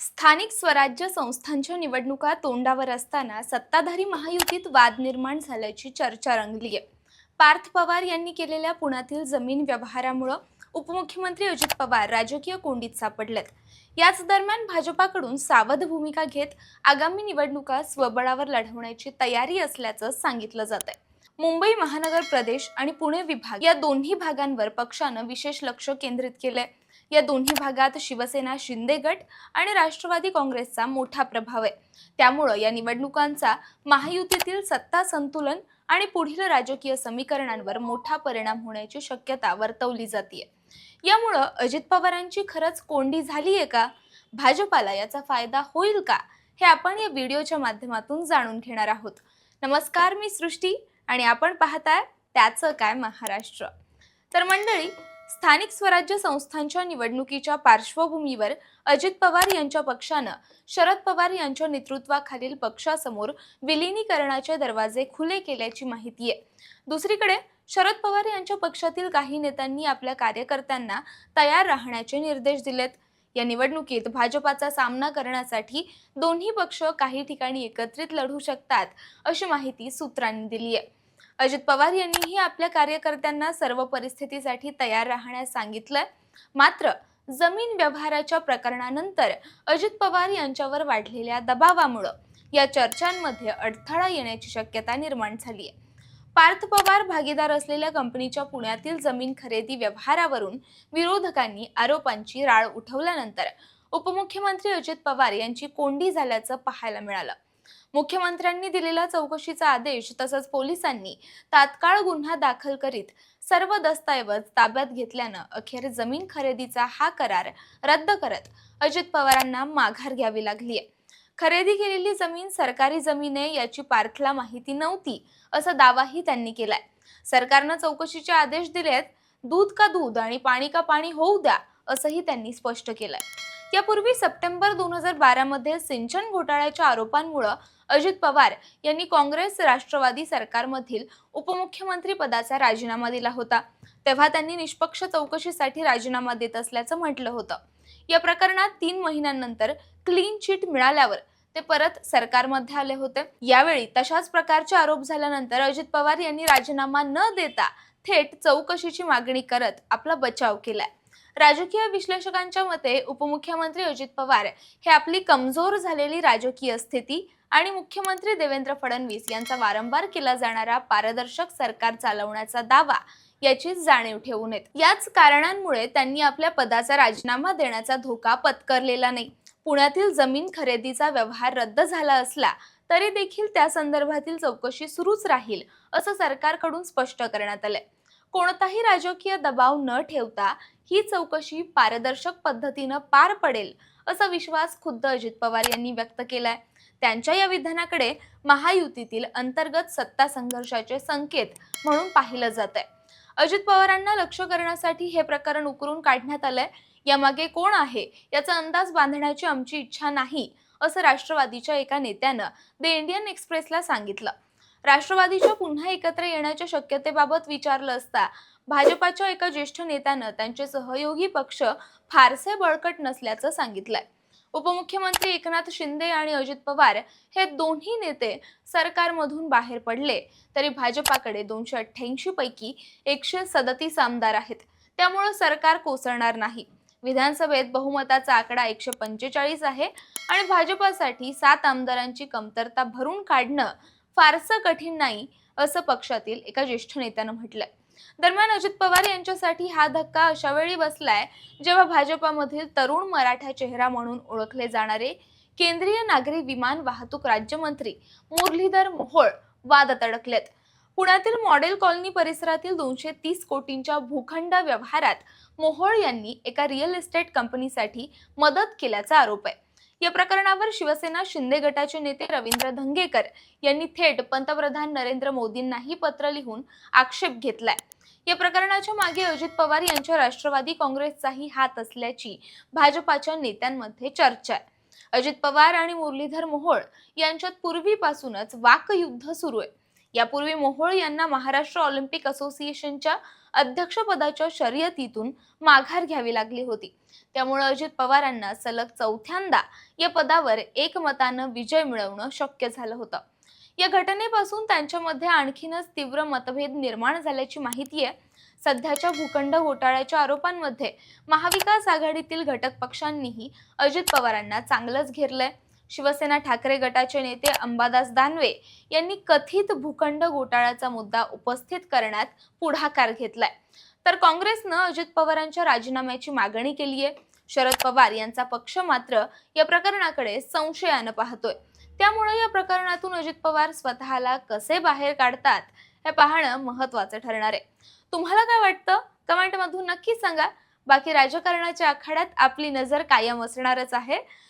स्थानिक स्वराज्य संस्थांच्या निवडणुका तोंडावर असताना सत्ताधारी महायुतीत वाद निर्माण झाल्याची चर्चा रंगली आहे पार्थ पवार यांनी केलेल्या पुण्यातील जमीन व्यवहारामुळं उपमुख्यमंत्री अजित पवार राजकीय कोंडीत सापडलेत. याच दरम्यान भाजपाकडून सावध भूमिका घेत आगामी निवडणुका स्वबळावर लढवण्याची तयारी असल्याचं सांगितलं जात आहे मुंबई महानगर प्रदेश आणि पुणे विभाग या दोन्ही भागांवर पक्षानं विशेष लक्ष केंद्रित केलंय. या दोन्ही भागात शिवसेना शिंदे गट आणि राष्ट्रवादी काँग्रेसचा मोठा प्रभाव आहे. त्यामुळं या निवडणुकांचा महायुतीतील सत्ता संतुलन आणि पुढील राजकीय समीकरणांवर मोठा परिणाम होण्याची शक्यता वर्तवली जाते यामुळं अजित पवारांची खरंच कोंडी झाली आहे का? भाजपाला याचा फायदा होईल का? हे आपण या व्हिडिओच्या माध्यमातून जाणून घेणार आहोत. नमस्कार मी सृष्टी. आणि आपण पाहताय त्याचं काय महाराष्ट्र. तर मंडळी स्थानिक स्वराज्य संस्थांच्या निवडणुकीच्या पार्श्वभूमीवर अजित पवार यांच्या पक्षानं शरद पवार यांच्या नेतृत्वाखालील पक्षासमोर विलिनीकरणाचे दरवाजे खुले केल्याची माहिती आहे. दुसरीकडे शरद पवार यांच्या पक्षातील काही नेत्यांनी आपल्या कार्यकर्त्यांना तयार राहण्याचे निर्देश दिलेत. या निवडणुकीत भाजपाचा सामना करण्यासाठी दोन्ही पक्ष काही ठिकाणी एकत्रित लढू शकतात अशी माहिती सूत्रांनी दिली आहे. अजित पवार यांनीही आपल्या कार्यकर्त्यांना सर्व परिस्थितीसाठी तयार राहण्यास सांगितलंय मात्र जमीन व्यवहाराच्या प्रकरणानंतर अजित पवार यांच्यावर वाढलेल्या दबावामुळं या चर्चांमध्ये अडथळा येण्याची शक्यता निर्माण झाली आहे. पार्थ पवार भागीदार असलेल्या कंपनीच्या पुण्यातील जमीन खरेदी व्यवहारावरून विरोधकांनी आरोपांची राळ उठवल्यानंतर उपमुख्यमंत्री अजित पवार यांची कोंडी झाल्याचं पाहायला मिळालं. मुख्यमंत्र्यांनी दिलेला चौकशीचा आदेश तसंच पोलिसांनी तात्काळ गुन्हा दाखल करीत सर्व दस्तऐवज ताब्यात घेतल्यानं अखेर जमीन खरेदीचा हा करार रद्द करत अजित पवारांना माघार घ्यावी लागली आहे. खरेदी केलेली जमीन सरकारी जमीन आहे याची पार्थला माहिती नव्हती असा दावाही त्यांनी केलाय. सरकारनं चौकशीचे आदेश दिलेत दूध का दूध आणि पाणी का पाणी होऊ द्या असंही त्यांनी स्पष्ट केलंय. यापूर्वी सप्टेंबर दोन हजार बारामध्ये सिंचन घोटाळ्याच्या आरोपांमुळं अजित पवार यांनी काँग्रेस राष्ट्रवादी सरकारमधील उपमुख्यमंत्री पदाचा राजीनामा दिला होता. तेव्हा त्यांनी निष्पक्ष चौकशीसाठी राजीनामा देत असल्याचं म्हटलं होतं. या प्रकरणात तीन महिन्यांनंतर क्लीन चिट मिळाल्यावर ते परत सरकारमध्ये आले होते. यावेळी तशाच प्रकारचे आरोप झाल्यानंतर अजित पवार यांनी राजीनामा न देता थेट चौकशीची मागणी करत आपला बचाव केलाय. राजकीय विश्लेषकांच्या मते उपमुख्यमंत्री अजित पवार हे आपली कमजोर झालेली राजकीय स्थिती आणि मुख्यमंत्री देवेंद्र फडणवीस यांचा वारंवार केला जाणारा पारदर्शक सरकार चालवण्याचा दावा याची जाणीव ठेवून येत याच कारणांमुळे त्यांनी आपल्या पदाचा राजीनामा देण्याचा धोका पत्करलेला नाही. पुण्यातील जमीन खरेदीचा व्यवहार रद्द झाला असला तरी देखील त्या संदर्भातील चौकशी सुरूच राहील असं सरकारकडून स्पष्ट करण्यात आलंय. कोणताही राजकीय दबाव न ठेवता ही चौकशी पारदर्शक पद्धतीनं पार पडेल असा विश्वास खुद्द अजित पवार यांनी व्यक्त केलाय. त्यांच्या या विधानाकडे महायुतीतील अंतर्गत सत्ता संघर्षाचे संकेत म्हणून पाहिलं जात आहे अजित पवारांना लक्ष करण्यासाठी हे प्रकरण उकरून काढण्यात आलंय. यामागे कोण आहे याचा अंदाज बांधण्याची आमची इच्छा नाही असं राष्ट्रवादीच्या एका नेत्यानं द इंडियन एक्सप्रेसला सांगितलं. राष्ट्रवादीच्या पुन्हा एकत्र येण्याच्या शक्यतेबाबत विचारलं असता भाजपाच्या एका ज्येष्ठ नेत्यानं त्यांचे सहयोगी पक्ष फारसे बळकट नसल्याचं सांगितलंय. उपमुख्यमंत्री एकनाथ शिंदे आणि अजित पवार हे दोन्ही नेते सरकारमधून बाहेर पडले तरी भाजपाकडे दोनशे अठ्ठ्याऐंशी पैकी एकशे सदतीस आमदार आहेत. त्यामुळं सरकार कोसळणार नाही. विधानसभेत बहुमताचा आकडा एकशे पंचेचाळीस आहे आणि भाजपासाठी सात आमदारांची कमतरता भरून काढणं फारसं कठीण नाही असं पक्षातील एका ज्येष्ठ नेत्यानं म्हटलंय. दरम्यान अजित पवार यांच्यासाठी हा धक्का अशा वेळी बसलाय जेव्हा भाजपामधील तरुण मराठा चेहरा म्हणून ओळखले जाणारे केंद्रीय नागरी विमान वाहतूक राज्यमंत्री मुरलीधर मोहोळ वादात अडकलेत पुण्यातील मॉडेल कॉलनी परिसरातील दोनशे तीस कोटींच्या भूखंड व्यवहारात मोहोळ यांनी एका रिअल इस्टेट कंपनीसाठी मदत केल्याचा आरोप आहे. या प्रकरणावर शिवसेना शिंदे गटाचे नेते रवींद्र धंगेकर यांनी थेट पंतप्रधान नरेंद्र मोदींनाही पत्र लिहून आक्षेप घेतलाय. या प्रकरणाच्या मागे अजित पवार यांच्या राष्ट्रवादी काँग्रेसचाही हात असल्याची भाजपाच्या नेत्यांमध्ये चर्चा आहे. अजित पवार आणि मुरलीधर मोहोळ यांच्यात पूर्वीपासूनच वाकयुद्ध सुरू आहे. यापूर्वी मोहोळ यांना महाराष्ट्र ऑलिम्पिक असोसिएशनच्या अध्यक्षपदाच्या शर्यतीतून माघार घ्यावी लागली होती. त्यामुळे अजित पवारांना सलग चौथ्यांदा या पदावर एकमतानं विजय मिळवणं शक्य झालं होतं. या घटनेपासून त्यांच्यामध्ये आणखीनच तीव्र मतभेद निर्माण झाल्याची माहिती आहे. सध्याच्या भूखंड घोटाळ्याच्या आरोपांमध्ये महाविकास आघाडीतील घटक पक्षांनीही अजित पवारांना चांगलंच घेरलंय. शिवसेना ठाकरे गटाचे नेते अंबादास दानवे यांनी कथित भूखंड घोटाळ्याचा मुद्दा उपस्थित करण्यात पुढाकार घेतलाय. तर काँग्रेसनं अजित पवारांच्या राजीनाम्याची मागणी केली आहे शरद पवार यांचा पक्ष मात्र या प्रकरणाकडे संशयानं पाहतोय. त्यामुळे या प्रकरणातून अजित पवार स्वतःला कसे बाहेर काढतात हे पाहणं महत्वाचं ठरणार आहे. तुम्हाला काय वाटतं? कमेंटमधून नक्की सांगा. बाकी राजकारणाच्या आखाड्यात आपली नजर कायम असणारच आहे.